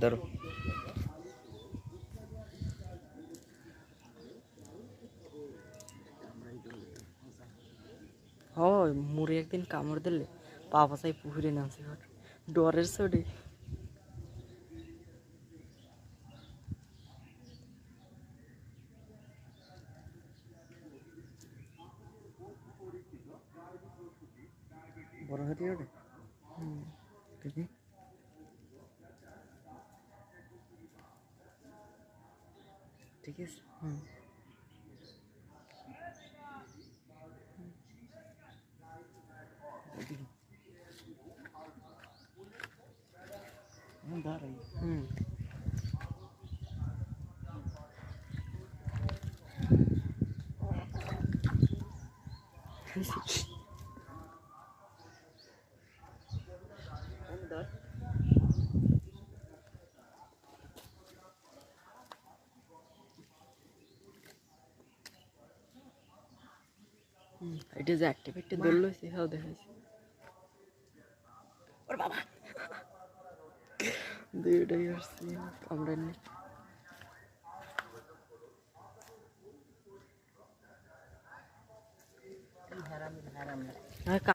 ধরো। হয় মুড়ে একদিন কামড় দিলে পা পাশাই পুকুরে নামছে ডরের চড়ে বড় হাতি ওঠে হুম। দেখি। ঠিক আছে? হুম। দাঁড়াই। হুম হুম, এটা যে অ্যাক্টিভ একটা দৌড় লইছে হাও দেখাইছে ওর বাবা দুইটাই আসছি আমরা নি হ্যাঁ